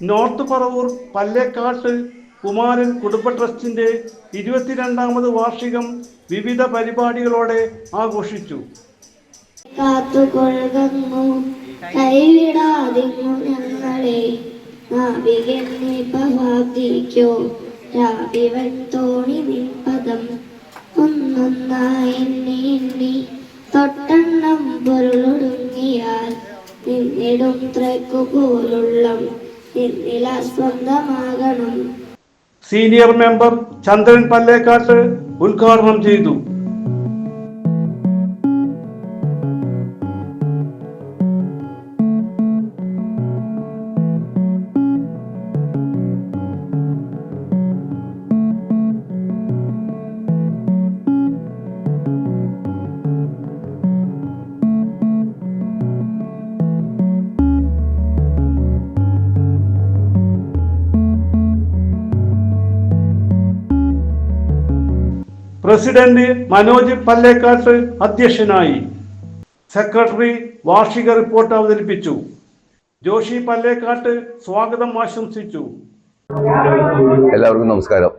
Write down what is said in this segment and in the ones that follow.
North Paravur Pallekkattu Kumaran കുടുംബ ട്രസ്റ്റിന്റെ ഇരുപത്തിരണ്ടാമത് വാർഷികം വിവിധ പരിപാടികളോടെ ആഘോഷിച്ചു. എണ്ണി തൊട്ടെണ്ണം പൊരുളൊടുങ്ങിയാൽ നിന്നിടും ത്രക്കു പോലുള്ളം സീനിയർ മെമ്പർ ചന്ദ്രൻ പല്ലേക്കാട്ട് ഉദ്ഘാടനം ചെയ്തു. പ്രസിഡന്റ് മനോജ് പല്ലേക്കാട്ട് അധ്യക്ഷനായി. സെക്രട്ടറി വാർഷിക റിപ്പോർട്ട് അവതരിപ്പിച്ചു. ജോഷി പല്ലേക്കാട്ട് സ്വാഗതം ആശംസിച്ചു. എല്ലാവർക്കും നമസ്കാരം.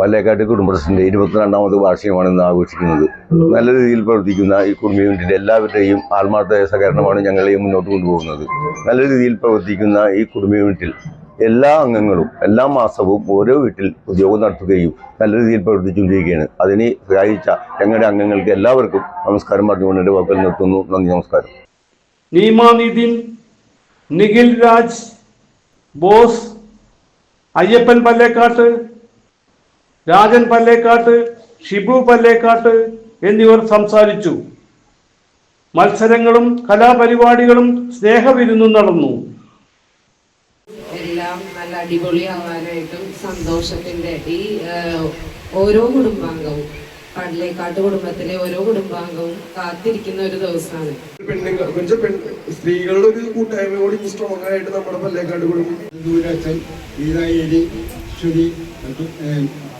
പല്ലേക്കാട്ട് കുടുംബശ്രീന്റെ ഇരുപത്തിരണ്ടാമത് വാർഷികമാണ് ഇന്ന് ആഘോഷിക്കുന്നത്. നല്ല രീതിയിൽ പ്രവർത്തിക്കുന്ന ഈ കുടുംബ എല്ലാവരുടെയും ആത്മാർത്ഥ സഹകരണമാണ് ഞങ്ങളെയും മുന്നോട്ട് കൊണ്ടുപോകുന്നത്. നല്ല രീതിയിൽ പ്രവർത്തിക്കുന്ന ഈ കുടുംബ എല്ലാ അംഗങ്ങളും എല്ലാ മാസവും ഓരോ വീട്ടിൽ ഉദ്യോഗം നടത്തുകയും നല്ല രീതിയിൽ പ്രവർത്തിച്ചുകൊണ്ടിരിക്കുകയാണ്. അതിനെ സഹായിച്ച ഞങ്ങളുടെ അംഗങ്ങൾക്ക് എല്ലാവർക്കും നമസ്കാരം പറഞ്ഞുകൊണ്ട് എന്റെ വാക്കുകൾ നിർത്തുന്നു. നന്ദി നമസ്കാരം. നീമ നിഖിൽ രാജ് ബോസ് അയ്യപ്പൻ പല്ലേക്കാട്ട് രാജൻ പല്ലേക്കാട്ട് ഷിബു പല്ലേക്കാട്ട് എന്നിവർ സംസാരിച്ചു. മത്സരങ്ങളും കലാപരിപാടികളും സ്നേഹവിരുന്നും നടന്നു. എല്ലാം നല്ല അടിപൊളിയാവാനായിട്ടും സന്തോഷത്തിന്റെ ഈ ഓരോ കുടുംബാംഗവും പള്ളിക്കാട്ട് കുടുംബത്തിലെ ഓരോ കുടുംബാംഗവും കാത്തിരിക്കുന്ന ഒരു ദിവസമാണ്. പെണ്ണുങ്ങൾ സ്ത്രീകളുടെ ഒരു കൂട്ടായ്മയോട് ഇനി സ്ട്രോങ് ആയിട്ട് നമ്മുടെ പല്ലേക്കാട് കുടുംബം. ദൂരച്ചൻ ഗീതായേരി ശ്രുതി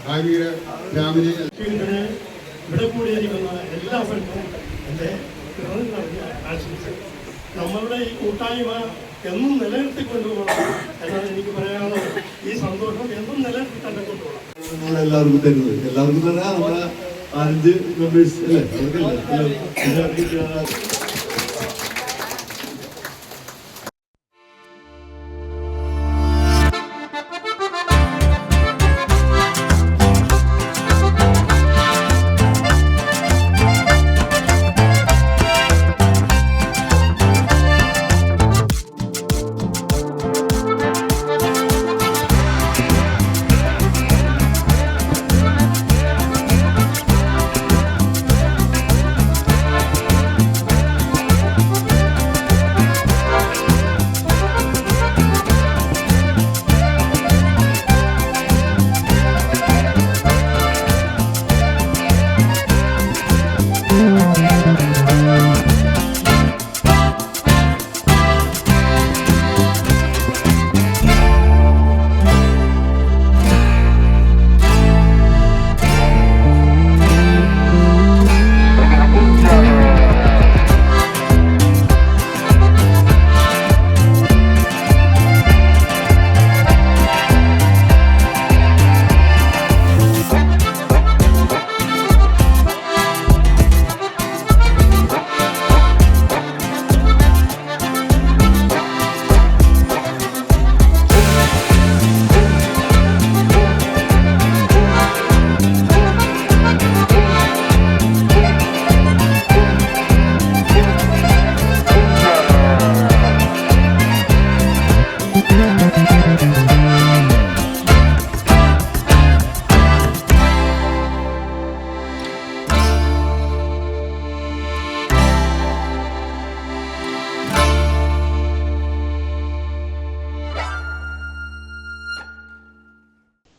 ഭാവിക രാമന്. ഇവിടെ കൂടിയിരിക്കുന്ന എല്ലാവർക്കും എന്റെ ആശംസ നമ്മളുടെ ഈ കൂട്ടായ്മ എന്നും നിലനിർത്തിക്കൊണ്ടുപോകണം. എന്നാണ് എനിക്ക് പറയാനുള്ളത്. ഈ സന്തോഷം എന്നും നിലനിർത്തി തന്നെ കൊണ്ടുപോകണം. എല്ലാവർക്കും തരുന്നത്. എല്ലാവർക്കും തന്നെ നമ്മുടെ അഞ്ച് മെമ്പേഴ്സ് അല്ലേ?